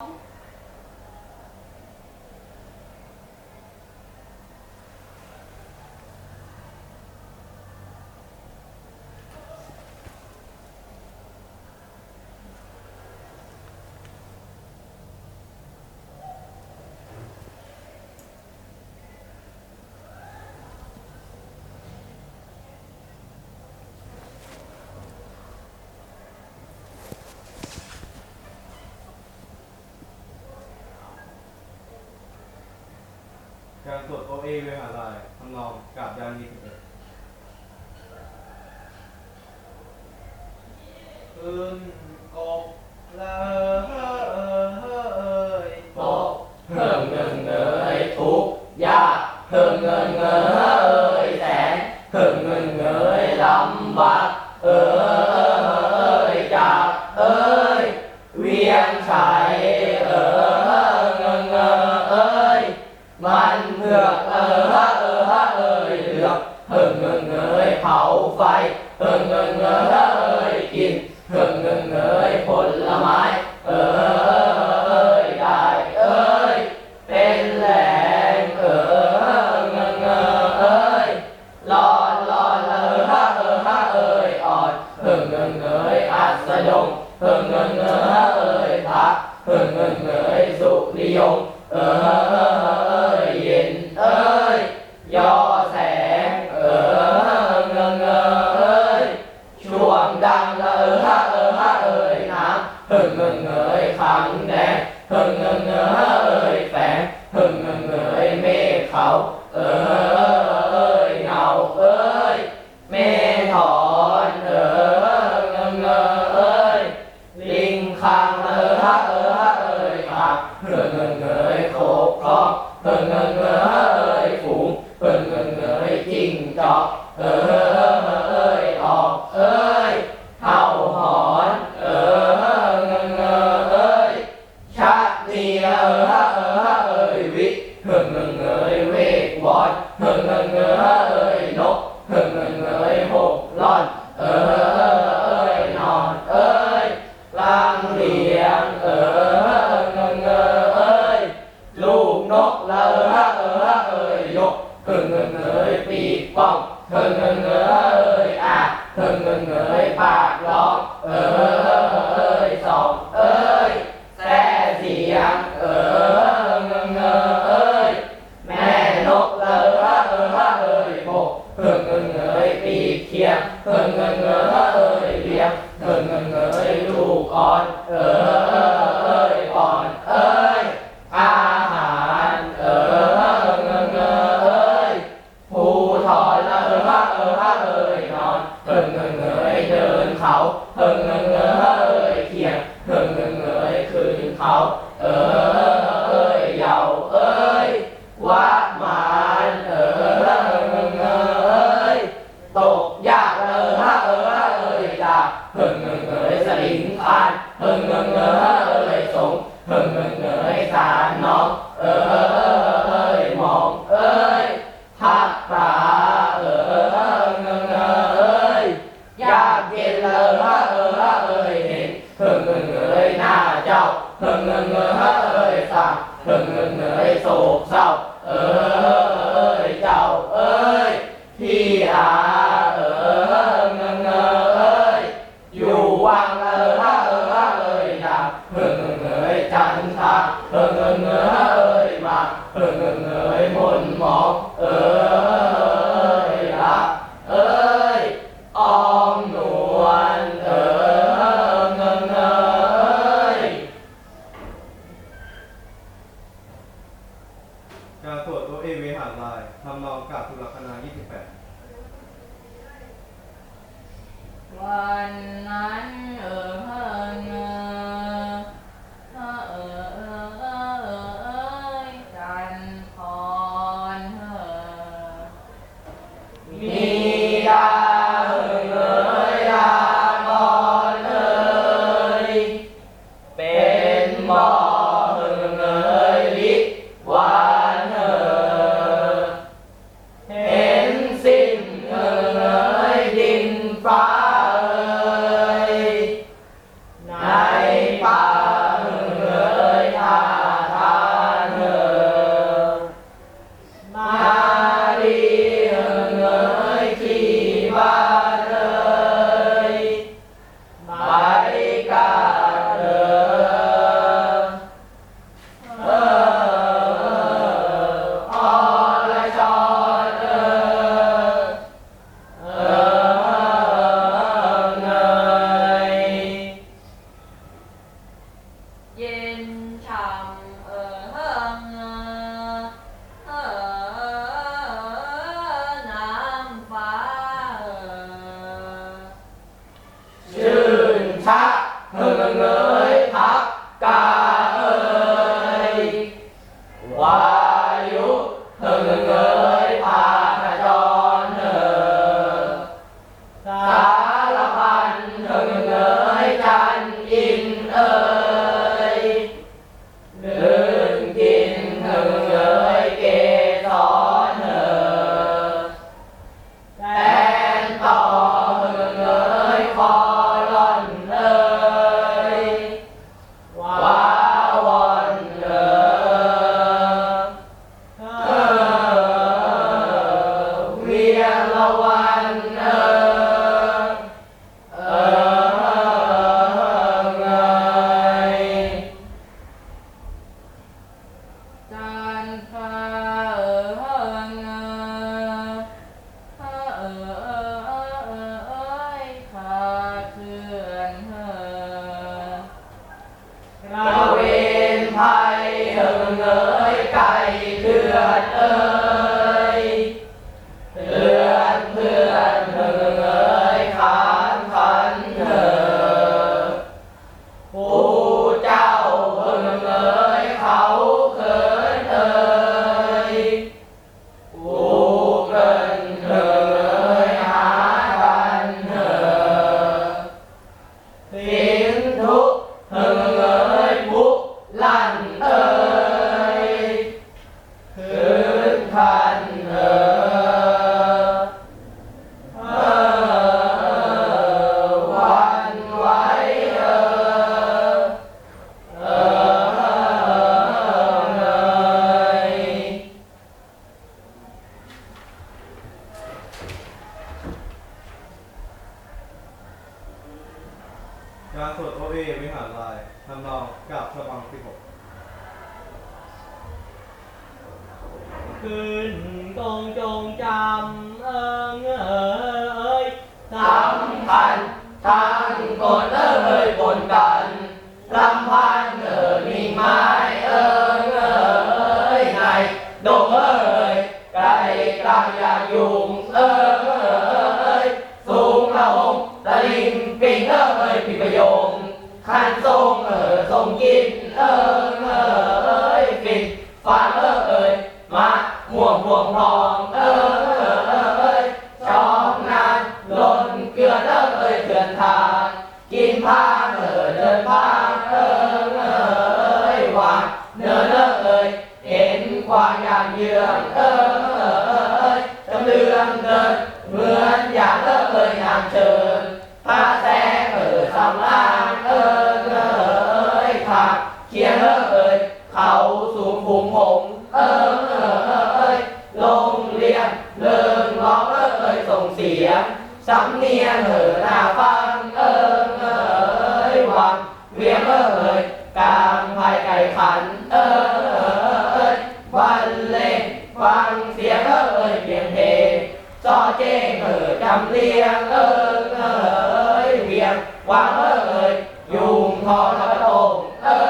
Oh. A ไปหาลัยทำนองกาบยานีสิบเอ็ดอึ้งกบละเฮ้ยปกเพิ่มเงินเงยทุกยากเพิ่มเงินเงยแสนเพิ่เงิเงยลำบากเอ้ยจากเอ้ยเวียงชัยเอ้ยเงิเงยมันเพื่อ ど เฮิงเงิเอยเวกบอยเฮิงเงยเอยนกเฮิงเงิเอยหกล่อนเอยนอนเอยลางเรียงเอยเงิงเอยลูกนกละเอยเอยยกเฮิงเงิเอยปีกป้องเฮิเงยเงยปากร้องเอย ơi giàu ơi quá คืนตรงจงจำเอิงเอ่ยสำคัญทางกนเอ่ยบนกา เดินพางเอ่ยเอ่ยวางเนินเอ่ยเห็นความอย่างเยืองเอ่ยจำเลืองเดินเหมือนอย่างเอ่ยนางเชิญผ้าแสงเอ่ยสำลางเอ่ยเอ่ยขาดเคียงเอ่ยเขาสู่ภูมิผมเอ่ยลงเรียนเลิงร้องเอ่ยส่งเสียงสำเนียงเอ่ยน่าฟังเอ่ยเอ่ย วังเวียงเอ่ยกลางภายไก่ขันเอ่ยวันเล่งฟังเสียงเอ่ยเพียงเพจอเจ้งเอ่ยจำเรียงเอ่ยเอ่ยเวียงวางเอ่ยยุงทอกระโตงเอ่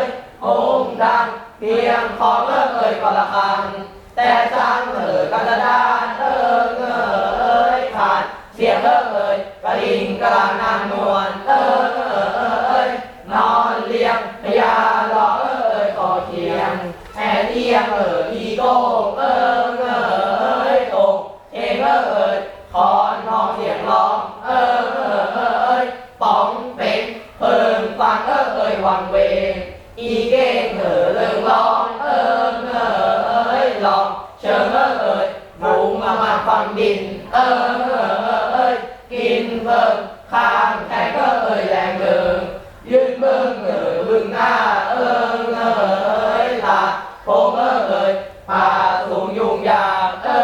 ยองค์ดังเพียงของเอ่ยก็ละคันแต่จังเอ่ยกันดานเอ่ยเอ่ยขาดเสียงเอ่ย กลางนางนวลเอ่ยนอนเลี้ยงพญาหลอกเอ่ยคอเคียงแห่เอียงเอ่ยอีโก้เอ่ยเอ่ยตกเองเอ่ยคอนทองเสียงร้องเอ่ยป๋องเป็นเพิ่งฟังเอ่ยวังเวงอีเก้งเอ่ยเลิงร้องเอ่ยเอ่ยลองเชิงเอ่ยมุงมามาฟังดินเอ่ยกินเพิ่มข้างแทงเอ่ย khang khai cơ ơi làng đường duyên bưng người bưng na ơn ơi là khôn ơi bà xuống dùng già ơi